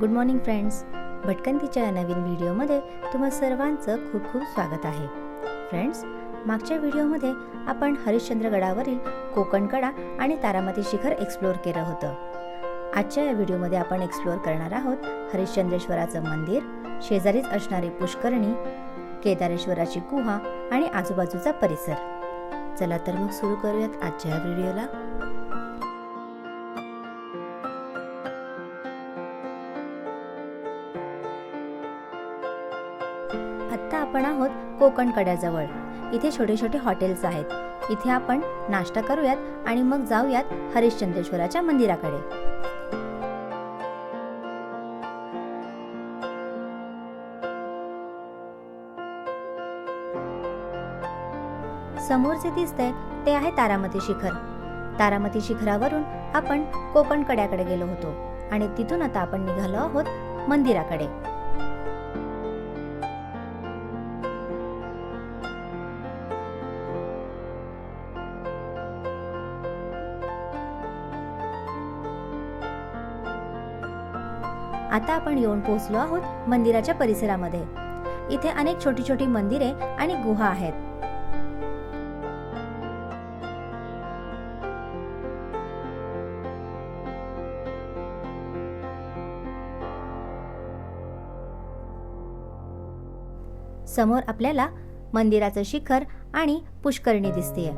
Good morning friends भटकंतीच्या या नवीन व्हिडिओमध्ये तुम्हा सर्वांचं खूप खूप स्वागत आहे. फ्रेंड्स मागच्या व्हिडिओमध्ये आपण हरिश्चंद्रगडावरील कोकणकडा आणि तारामती शिखर एक्सप्लोअर केलं होतं. आजच्या या व्हिडिओमध्ये आपण एक्सप्लोअर करणार आहोत हरिश्चंद्रेश्वराचं मंदिर शेजारीच असणारी पुष्करणी केदारेश्वराची गुहा आणि आजूबाजूचा परिसर. चला तर मग सुरू करूयात आजच्या या व्हिडिओला कोकण कड्याजवळ इथे छोटे छोटे हॉटेल्स आहेत. इथे आपण नाश्ता करूयात आणि मग जाऊयात हरिश्चंद्रेश्वराच्या मंदिराकडे. समोर जे दिसतंय ते आहे तारामती शिखर. तारामती शिखरावरून आपण कोकण कड्याकडे गेलो होतो आणि तिथून आता आपण निघालो आहोत मंदिराकडे. आता आपण येऊन पोहोचलो आहोत मंदिराच्या परिसरामध्ये. इथे अनेक छोटी छोटी मंदिरे आणि गुहा आहेत. समोर आपल्याला मंदिराचं शिखर आणि पुष्करणी दिसतेय.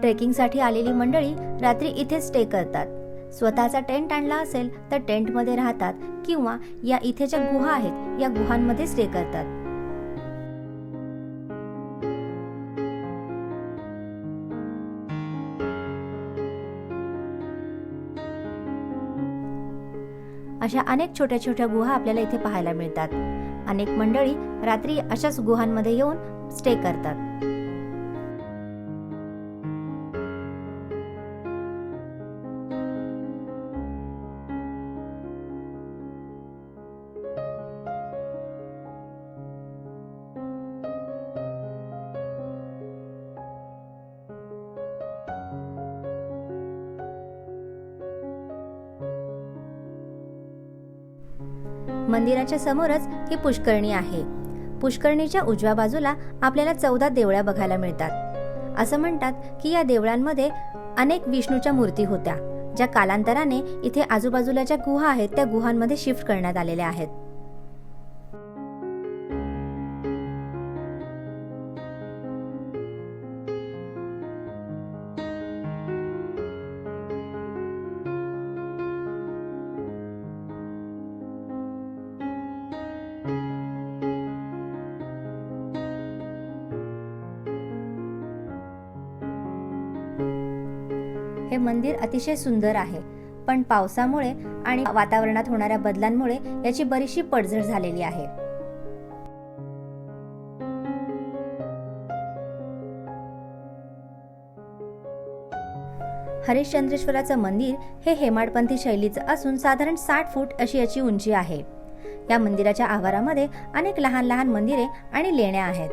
ट्रेकिंगसाठी आलेली मंडळी रात्री इथे स्टे करतात. स्वतःचा टेंट आणला असेल तर टेंटमध्ये राहतात किंवा या इथे ज्या गुहा आहेत या गुहांमध्ये स्टे करतात. अशा अनेक छोट्या छोट्या गुहा आपल्याला इथे पाहायला मिळतात. अनेक मंडळी रात्री अशाच गुहांमध्ये येऊन स्टे करतात. मंदिराच्या समोरच ही पुष्करणी आहे. पुष्करणीच्या उजव्या बाजूला आपल्याला चौदा देवळ्या बघायला मिळतात. असं म्हणतात की या देवळांमध्ये अनेक विष्णूच्या मूर्ती होत्या ज्या कालांतराने इथे आजूबाजूला ज्या गुहा आहेत त्या गुहांमध्ये शिफ्ट करण्यात आलेल्या आहेत. मंदिर अतिशय सुंदर आहे. पण पावसामुळे आणि वातावरणात होणाऱ्या बदलांमुळे याची बरीचशी पडझड झालेली आहे. हरिश्चंद्रेश्वराचं मंदिर हे हेमाडपंथी शैलीचं असून साधारण साठ फूट अशी याची उंची आहे. या मंदिराच्या आवारामध्ये अनेक लहान लहान मंदिरे आणि लेण्या आहेत.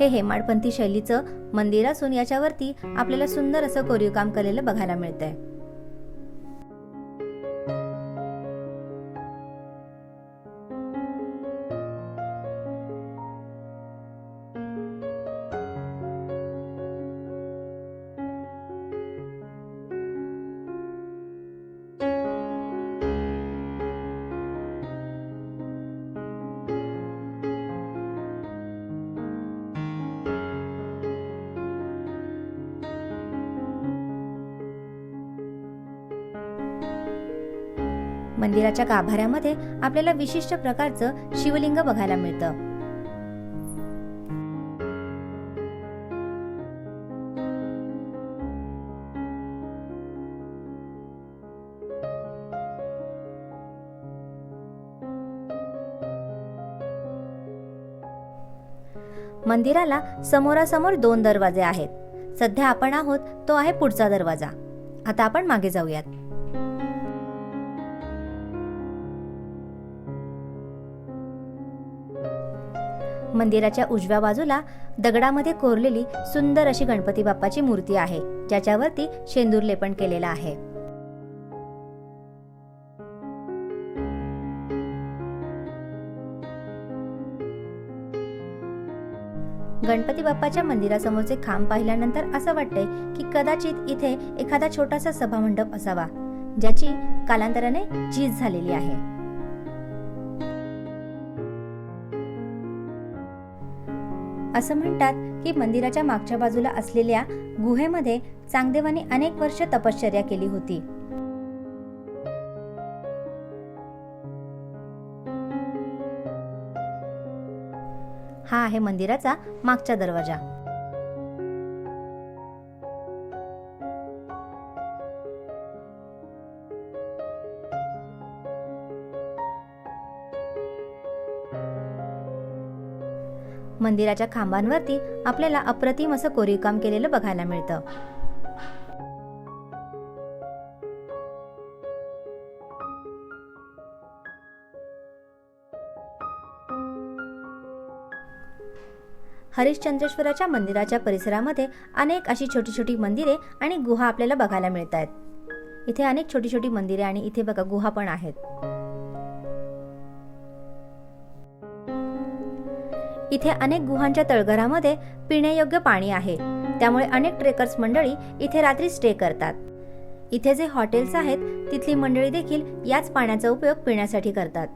हे हेमाडपंथी शैलीचं मंदिर असून याच्यावरती आपल्याला सुंदर असं कोरीव काम केलेलं बघायला मिळतंय. मंदिराच्या गाभाऱ्यामध्ये आपल्याला विशिष्ट प्रकारचं शिवलिंग बघायला मिळतं. मंदिराला समोरासमोर दोन दरवाजे आहेत. सध्या आपण आहोत तो आहे पुढचा दरवाजा. आता आपण मागे जाऊयात. मंदिराच्या उजव्या बाजूला दगडामध्ये कोरलेली सुंदर अशी गणपती बाप्पाची मूर्ती आहे ज्याच्यावरती शेंदूर लेपन केलेलं आहे. गणपती बाप्पाच्या मंदिरासमोरचे खांब पाहिल्यानंतर असं वाटतंय की कदाचित इथे एखादा छोटासा सभामंडप असावा ज्याची कालांतराने झीज झालेली आहे. असं म्हणतात की मंदिराच्या मागच्या बाजूला असलेल्या गुहेमध्ये चांगदेवाने अनेक वर्ष तपश्चर्या केली होती. हा आहे मंदिराचा मागचा दरवाजा. मंदिराच्या खांबांवरती आपल्याला अप्रतिम असं कोरीवकाम केलेलं बघायला मिळतं. हरिश्चंद्रेश्वराच्या मंदिराच्या परिसरामध्ये अनेक अशी छोटी छोटी मंदिरे आणि गुहा आपल्याला बघायला मिळत आहेत इथे अनेक छोटी छोटी मंदिरे आणि इथे बघा गुहा पण आहेत. इथे अनेक गुहांच्या तळघरामध्ये पिण्यायोग्य पाणी आहे. त्यामुळे अनेक ट्रेकर्स मंडळी इथे रात्री स्टे करतात. इथे जे हॉटेल्स आहेत तिथली मंडळी देखील याच पाण्याचा उपयोग पिण्यासाठी करतात.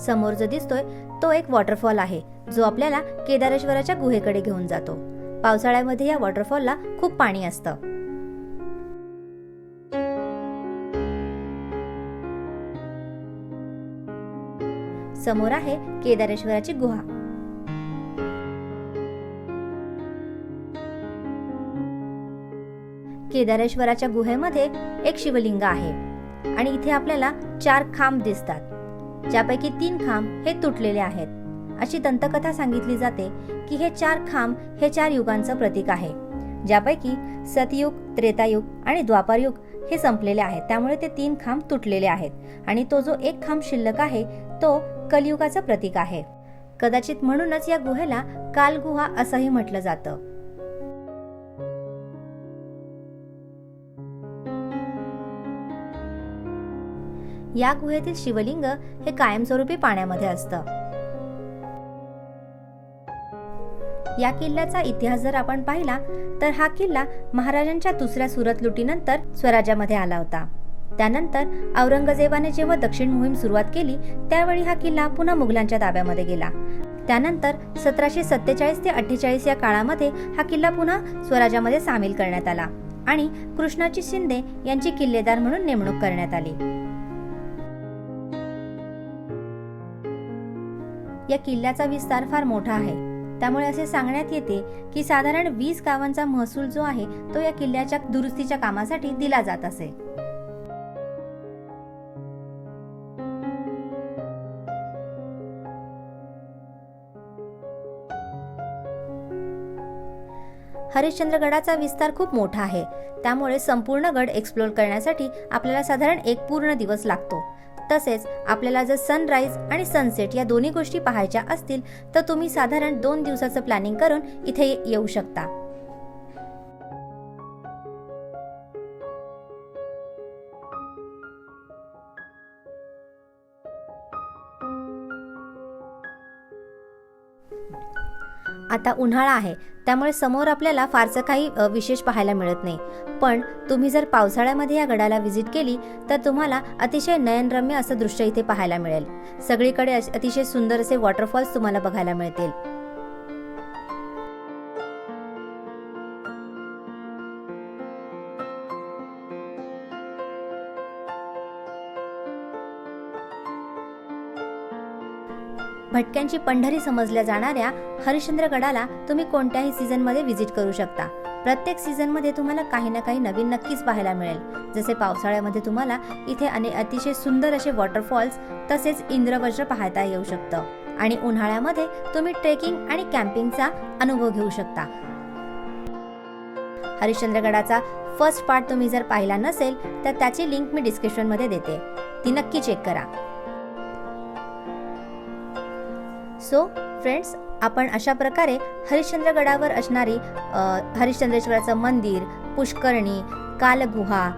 समोर जो दिसतोय तो एक वॉटरफॉल आहे जो आपल्याला केदारेश्वराच्या गुहेकडे घेऊन जातो. पावसाळ्यामध्ये या वॉटरफॉलला खूप पाणी असतं. समोर आहे केदारेश्वराची गुहा. केदारेश्वराच्या गुहेमध्ये एक शिवलिंग आहे आणि इथे आपल्याला चार खांब दिसतात ज्यापैकी तीन खांब हे तुटलेले आहेत. अशी दंतकथा सांगितली जाते की हे चार खांब हे चार युगांचं प्रतीक आहे ज्यापैकी सतयुग त्रेतायुग आणि द्वापारयुग हे संपलेले आहेत. त्यामुळे ते तीन खांब तुटलेले आहेत आणि तो जो एक खांब शिल्लक आहे तो कलियुगाचं प्रतीक आहे. कदाचित म्हणूनच या गुहेला कालगुहा असंही म्हटलं जातं. या गुहेतील शिवलिंग हे कायमस्वरूपी पाण्यामध्ये असतं. या किल्ल्याचा इतिहास जर आपण पाहिला तर हा किल्ला महाराजांच्या दुसऱ्या सुरत लुटीनंतर स्वराज्यामध्ये आला होता. त्यानंतर औरंगजेबाने जेव्हा दक्षिण मोहीम सुरुवात केली त्यावेळी हा किल्ला पुन्हा मुघलांच्या ताब्यामध्ये गेला. त्यानंतर सतराशे सत्तेचाळीस ते अठ्ठेचाळीस या काळामध्ये हा किल्ला पुन्हा स्वराज्यामध्ये सामील करण्यात आला आणि कृष्णाजी शिंदे यांची किल्लेदार म्हणून नेमणूक करण्यात आली. या किल्ल्याचा विस्तार फार मोठा आहे. त्यामुळे असे सांगण्यात येते की साधारण वीस गावांचा महसूल जो आहे तो या किल्ल्याच्या दुरुस्तीच्या कामासाठी दिला जात असे. हरिश्चंद्रगडाचा विस्तार खूप मोठा आहे. त्यामुळे संपूर्ण गड एक्सप्लोर करण्यासाठी आपल्याला साधारण एक पूर्ण दिवस लागतो. तसेच आपल्याला जर सनराईज आणि सनसेट या दोन्ही गोष्टी पाहायच्या असतील तर तुम्ही साधारण दोन दिवसाचं प्लॅनिंग करून इथे येऊ शकता. आता उन्हाळा आहे. त्यामुळे समोर आपल्याला फारसं काही विशेष पाहायला मिळत नाही. पण तुम्ही जर पावसाळ्यामध्ये या गडाला व्हिजिट केली तर तुम्हाला अतिशय नयनरम्य असं दृश्य इथे पाहायला मिळेल. सगळीकडे अतिशय सुंदर असे वॉटरफॉल्स तुम्हाला बघायला मिळतील. भटक्यांची पंढरी समजल्या जाणाऱ्या हरिश्चंद्रगडाला तुम्ही कोणत्याही सीझनमध्ये व्हिजिट करू शकता. प्रत्येक सीझनमध्ये तुम्हाला काही ना काही नवीन नक्कीच पाहायला मिळेल. जसे पावसाळ्यामध्ये तुम्हाला इथे अनेक अतिशय सुंदर असे वॉटरफॉल्स तसेच इंद्रवज्र पाहता येऊ शकतं. आणि उन्हाळ्यामध्ये तुम्ही ट्रेकिंग आणि कॅम्पिंगचा अनुभव घेऊ शकता. हरिश्चंद्रगडाचा फर्स्ट पार्ट तुम्ही जर पाहिला नसेल तर त्याची लिंक मी डिस्क्रिप्शनमध्ये देते. ती नक्की चेक करा. सो फ्रेंड्स आपण अशा प्रकारे हरिश्चंद्रगडावर असणारी हरिश्चंद्रेश्वराचं मंदिर पुष्करणी कालगुहा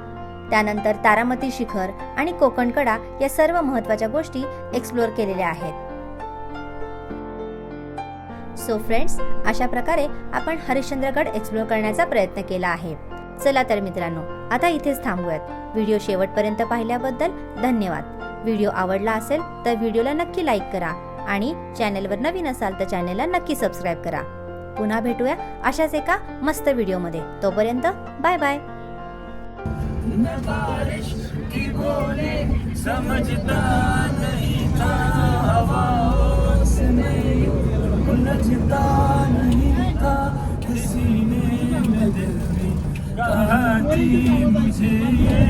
त्यानंतर तारामती शिखर आणि कोकणकडा या सर्व महत्त्वाच्या गोष्टी एक्सप्लोअर केलेल्या आहेत. सो फ्रेंड्स अशा प्रकारे आपण हरिश्चंद्रगड एक्सप्लोअर करण्याचा प्रयत्न केला आहे. चला तर मित्रांनो आता इथेच थांबूयात. व्हिडिओ शेवटपर्यंत पाहिल्याबद्दल धन्यवाद. व्हिडिओ आवडला असेल तर व्हिडिओला नक्की लाईक करा. आणि चॅनेलवर नवीन असाल तर चॅनेलला नक्की सबस्क्राईब करा. पुन्हा भेटूया अशाच एका मस्त व्हिडिओमध्ये. तोपर्यंत बाय बाय. किसी ने दिल में कहा थी मुझे ये